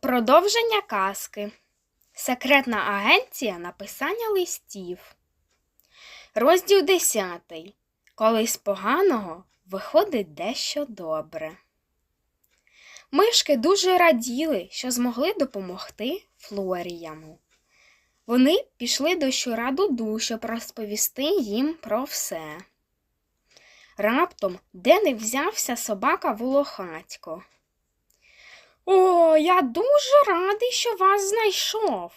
Продовження казки. Секретна агенція написання листів. Розділ 10. Коли з поганого виходить дещо добре. Мишки дуже раділи, що змогли допомогти Флоріяну. Вони пішли до щура Дуду, щоб розповісти їм про все. Раптом де не взявся собака волохатько. Я дуже радий, що вас знайшов.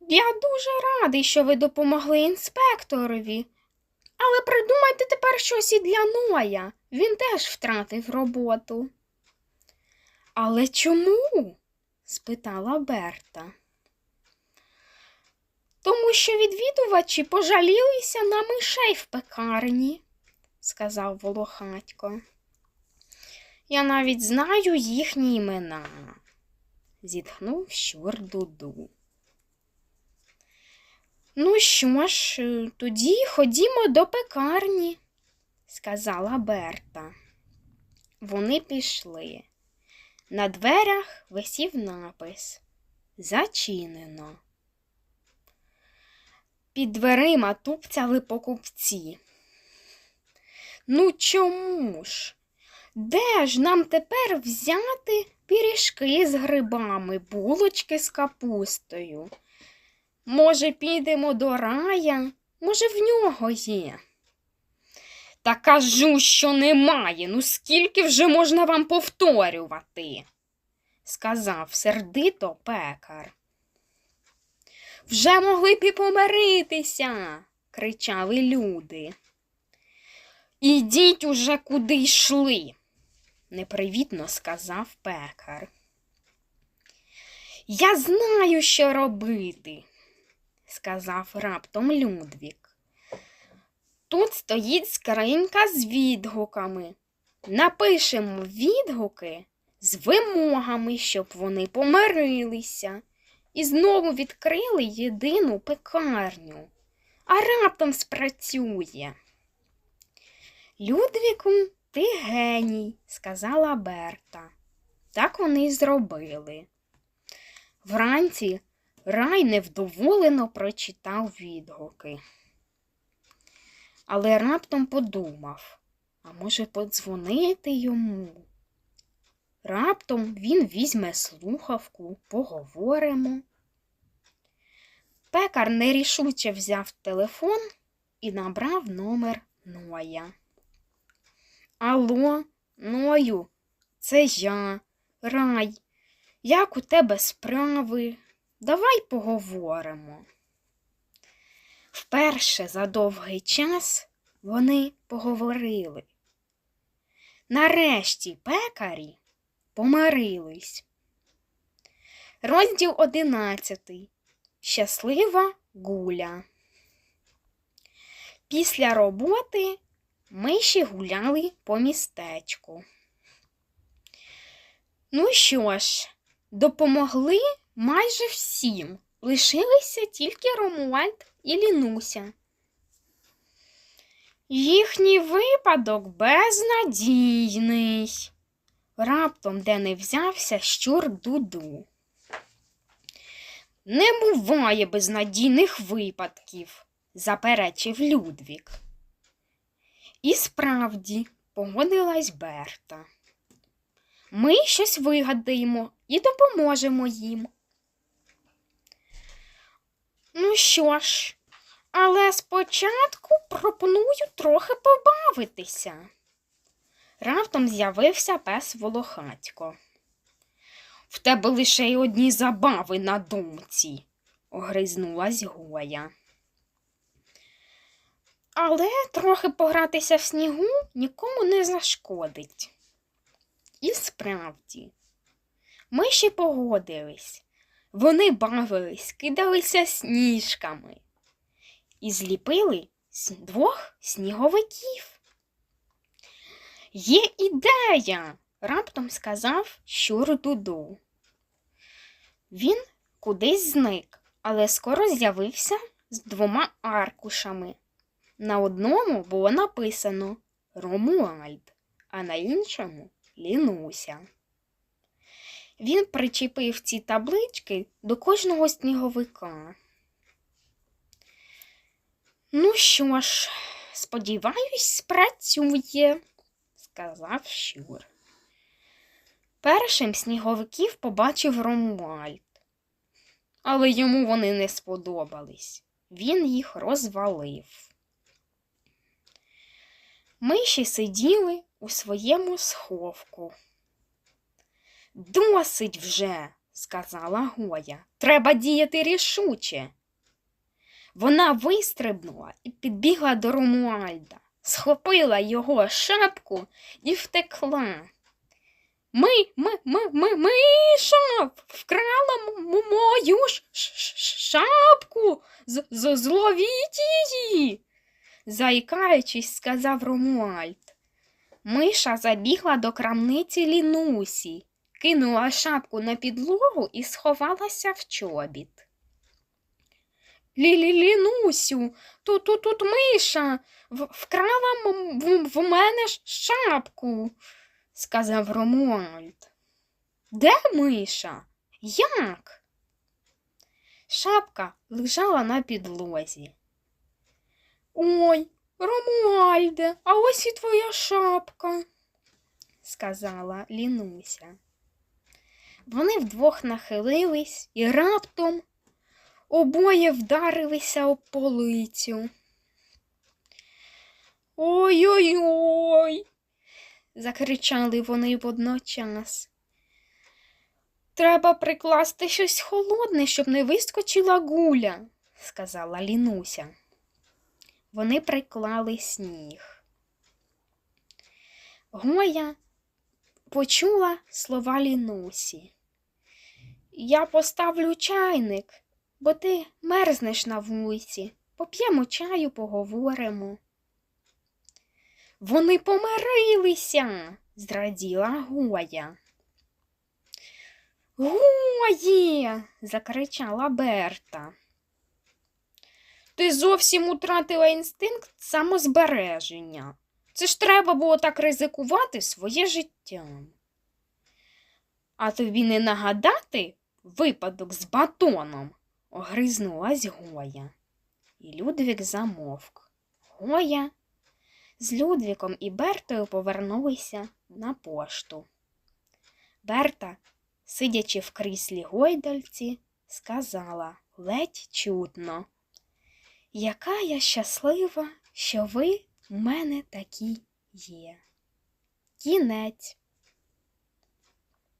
Я дуже радий, що ви допомогли інспекторові. Але придумайте тепер щось і для Ноя. Він теж втратив роботу. Але чому? спитала Берта. Тому що відвідувачі пожалілися на мишей в пекарні, сказав Волохатько. Я навіть знаю їхні імена, зітхнув щур Дуду. Ну що ж, тоді ходімо до пекарні, сказала Берта. Вони пішли. На дверях висів напис Зачинено. Під дверима тупцяли покупці. Ну чому ж? Де ж нам тепер взяти пиріжки з грибами, булочки з капустою? Може, підемо до рая? Може, в нього є? Та кажу, що немає. Ну скільки вже можна вам повторювати? сказав сердито пекар. Вже могли б і помиритися, кричали люди. Ідіть уже куди йшли, непривітно сказав пекар. Я знаю, що робити, сказав раптом Людвік. Тут стоїть скринька з відгуками. Напишемо відгуки з вимогами, щоб вони помирилися і знову відкрили єдину пекарню, а раптом спрацює. Людвіку, ти геній, сказала Берта. Так вони й зробили. Вранці рай невдоволено прочитав відгуки. Але раптом подумав, а може, подзвонити йому? Раптом він візьме слухавку, поговоримо. Пекар нерішуче взяв телефон і набрав номер Ноя. Алло, Ною, це я, рай. Як у тебе справи? Давай поговоримо. Вперше за довгий час вони поговорили. Нарешті пекарі помирились. Розділ одинадцятий. Щаслива гуля. Після роботи миші гуляли по містечку. Ну що ж, допомогли майже всім. Лишилися тільки Ромуальд і Лінуся. Їхній випадок безнадійний. Раптом де не взявся щур дуду. Не буває безнадійних випадків, заперечив Людвік. І справді погодилась Берта. Ми щось вигадаємо і допоможемо їм. Ну що ж, але спочатку пропоную трохи побавитися. Раптом з'явився пес Волохатько. В тебе лише й одні забави на думці, огризнулась Гоя. Але трохи погратися в снігу нікому не зашкодить. І справді, миші погодились. Вони бавились, кидалися сніжками і зліпили двох сніговиків. Є ідея, раптом сказав щур Дуду. Він кудись зник, але скоро з'явився з двома аркушами. На одному було написано Ромуальд, а на іншому Лінуся. Він причепив ці таблички до кожного сніговика. Ну що ж, сподіваюсь, спрацює, сказав Щур. Першим сніговиків побачив Ромуальд, але йому вони не сподобались. Він їх розвалив. Миші сиділи у своєму сховку. Досить вже, сказала Гоя. Треба діяти рішуче. Вона вистрибнула і підбігла до Ромуальда, схопила його шапку і втекла. Ми, ми, ми, ми, миша вкрала мою ш- ш- ш- шапку. З- з- Зловіть. Заїкаючись, сказав Ромуальд. Миша забігла до крамниці Лінусі, кинула шапку на підлогу і сховалася в чобіт. Лілі Лінусю, тут, тут, тут миша вкрала в, в мене шапку, сказав Ромуальд. Де миша? Як? Шапка лежала на підлозі. Ой, Ромуальде, а ось і твоя шапка, сказала Лінуся. Вони вдвох нахилились і раптом обоє вдарилися об полицю. Ой-ой-ой, закричали вони водночас. Треба прикласти щось холодне, щоб не вискочила гуля, сказала Лінуся. Вони приклали сніг. Гоя почула слова Лінусі. Я поставлю чайник, бо ти мерзнеш на вулиці. Поп'ємо чаю, поговоримо. Вони помирилися, зраділа Гоя. Гої. закричала Берта. Ти зовсім утратила інстинкт самозбереження. Це ж треба було так ризикувати своє життя. А тобі не нагадати випадок з батоном? огризнулась Гоя. І Людвік замовк. Гоя з Людвіком і Бертою повернулися на пошту. Берта, сидячи в кріслі гойдальці, сказала ледь чутно. Яка я щаслива, що ви в мене такі є. Кінець.